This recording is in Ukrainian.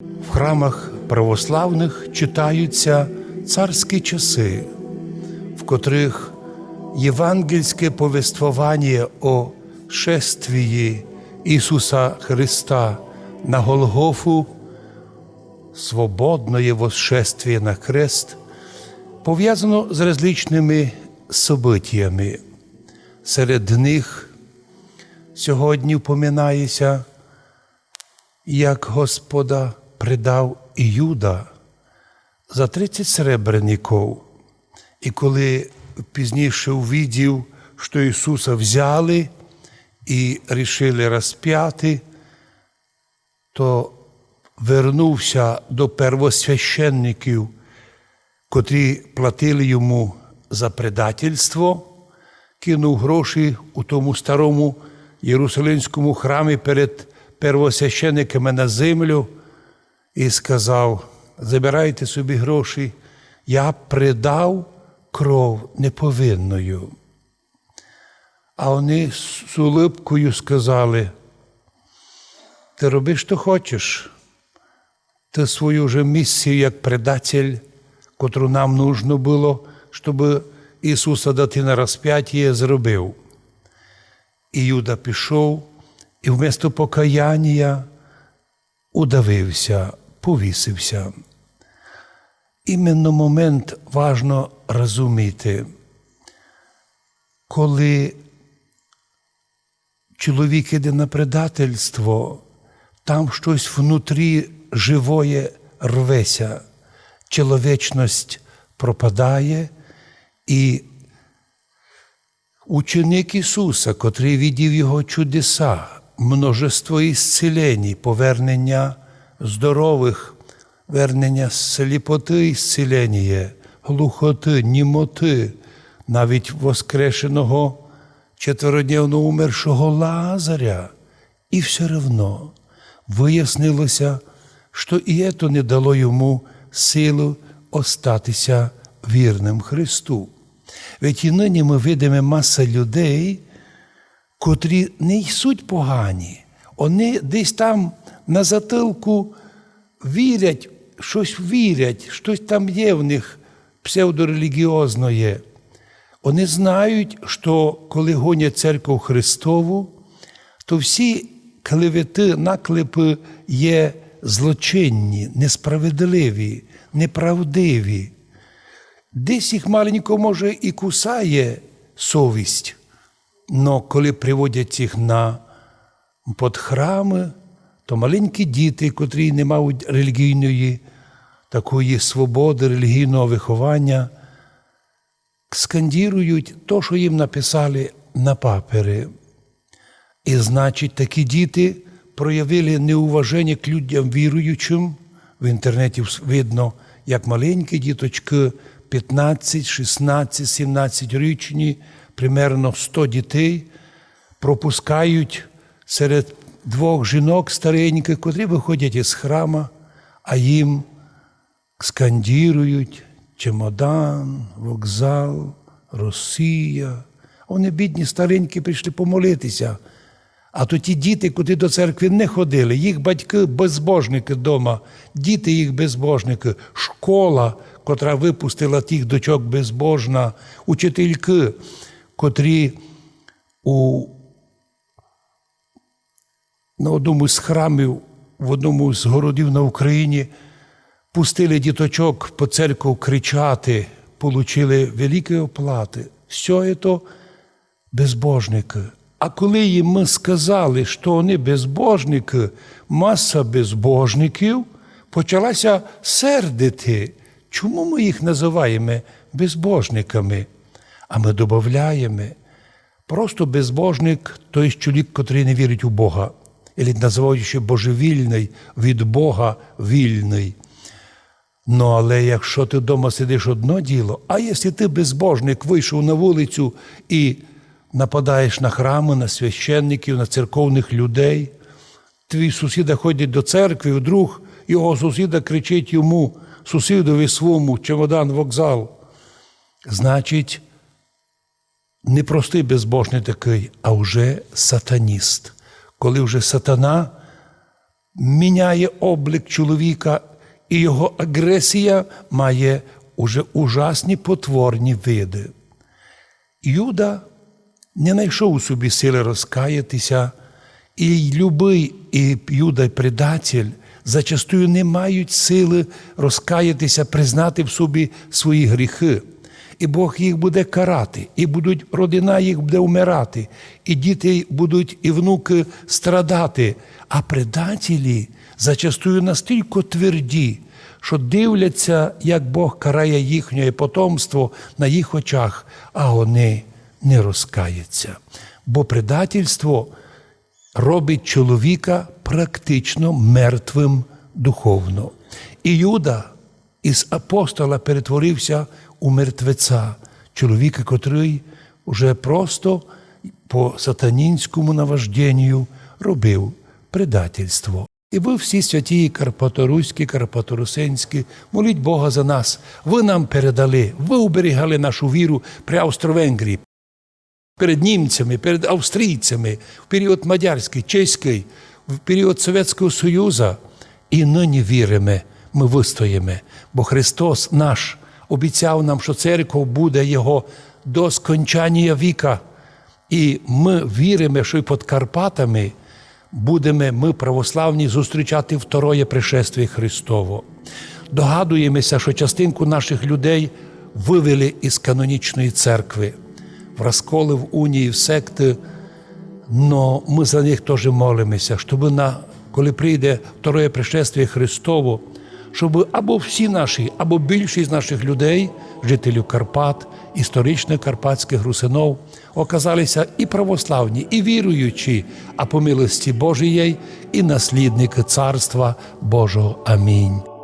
В храмах православних читаються царські часи, в котрих євангельське повествування о шествії Ісуса Христа на Голгофу, свободне восшествие на хрест, пов'язано з различними событиями. Серед них сьогодні впоминається як Господа придав Іюда за 30 серебряників. І коли пізніше увидів, що Ісуса взяли і рішили розп'яти, то вернувся до первосвященників, котрі платили йому за предательство, кинув гроші у тому старому Єрусалимському храмі перед первосвящениками на землю і сказав: забирайте собі гроші, я придав кров неповинною. А вони з улипкою сказали: ти роби, що хочеш, ти свою вже місію як предатель, котру нам нужно було, щоб Ісуса дати на розп'яття, зробив. І Юда пішов і вместо покаяння удавився, повісився. Іменно момент важно розуміти, коли чоловік іде на предательство, там щось внутрі живоє рветься, чоловічність пропадає, і ученик Ісуса, котрий відів Його чудеса, множество ісцілень, повернення здорових, вернення сліпоти ісцілення, глухоти, німоти, навіть воскрешеного четверодневно умершого Лазаря. І все одно вияснилося, що і це не дало йому силу остатися вірним Христу. Ведь і нині ми видимо маса людей, котрі не суть погані, вони десь там на затилку вірять, щось вірять, щось там є в них псевдорелігіозне. Вони знають, що коли гонять церкву Христову, то всі клевети, наклепи є злочинні, несправедливі, неправдиві. Десь їх маленько, може, і кусає совість. Но коли приводять їх на під храми, то маленькі діти, котрі не мають релігійної такої свободи, релігійного виховання, скандірують то, що їм написали на папери. І значить, такі діти проявили неуваження к людям віруючим. В інтернеті видно, як маленькі діточки 15, 16, 17 річні, примерно 100 дітей, пропускають серед двох жінок стареньких, котрі виходять із храма, а їм скандірують чемодан, вокзал, Росія. Вони, бідні, старенькі, прийшли помолитися. А то ті діти, куди до церкви не ходили, їх батьки безбожники вдома, діти їх безбожники, школа, котра випустила тих дочок безбожна, учительки, котрі у, на одному з храмів, в одному з городів на Україні пустили діточок по церкву кричати, получили великі оплати. Все це безбожники. А коли їм ми сказали, що вони безбожники, маса безбожників почалася сердити. Чому ми їх називаємо безбожниками? А ми додаємо, просто безбожник той чоловік, котрий не вірить у Бога, або називають ще божевільний, від Бога вільний. Ну, але якщо ти вдома сидиш одно діло, а якщо ти безбожник вийшов на вулицю і нападаєш на храми, на священників, на церковних людей, твій сусіда ходить до церкви, вдруг його сусіда кричить йому, сусідові своєму, чемодан, вокзал. Значить, не простий безбожний такий, а вже сатаніст. Коли вже сатана міняє облик чоловіка, і його агресія має уже ужасні потворні види. Юда не знайшов у собі сили розкаятися, і любий і Юда предатель зачастую не мають сили розкаятися, признати в собі свої гріхи. І Бог їх буде карати, і будуть, родина їх буде вмирати, і діти будуть, і внуки страдати. А предателі зачастую настільки тверді, що дивляться, як Бог карає їхнє потомство на їх очах, а вони не розкаються. Бо предательство робить чоловіка практично мертвим духовно. І Юда із апостола перетворився у мертвеця, чоловіка, котрий уже просто по сатанінському наважденню робив предательство. І ви всі святі Карпаторуські, Карпаторусинські, моліть Бога за нас. Ви нам передали, ви уберігали нашу віру при Австро-Венгрії, перед німцями, перед австрійцями, в період мадярський, чеський, в період Совєтського Союзу. І нині віримо, ми вистоїмо, бо Христос наш обіцяв нам, що церква буде Його до скончання віка. І ми віримо, що і під Карпатами будемо ми, православні, зустрічати второє пришествие Христово. Догадуємося, що частинку наших людей вивели із канонічної церкви в розколи, в унії, в секти. Но ми за них теж молимося, щоб на, коли прийде второе пришествие Христово, щоб або всі наші, або більшість наших людей, жителів Карпат, історичних карпатських русинов, оказалися і православні, і віруючі, а по милості Божієї, і наслідники Царства Божого. Амінь.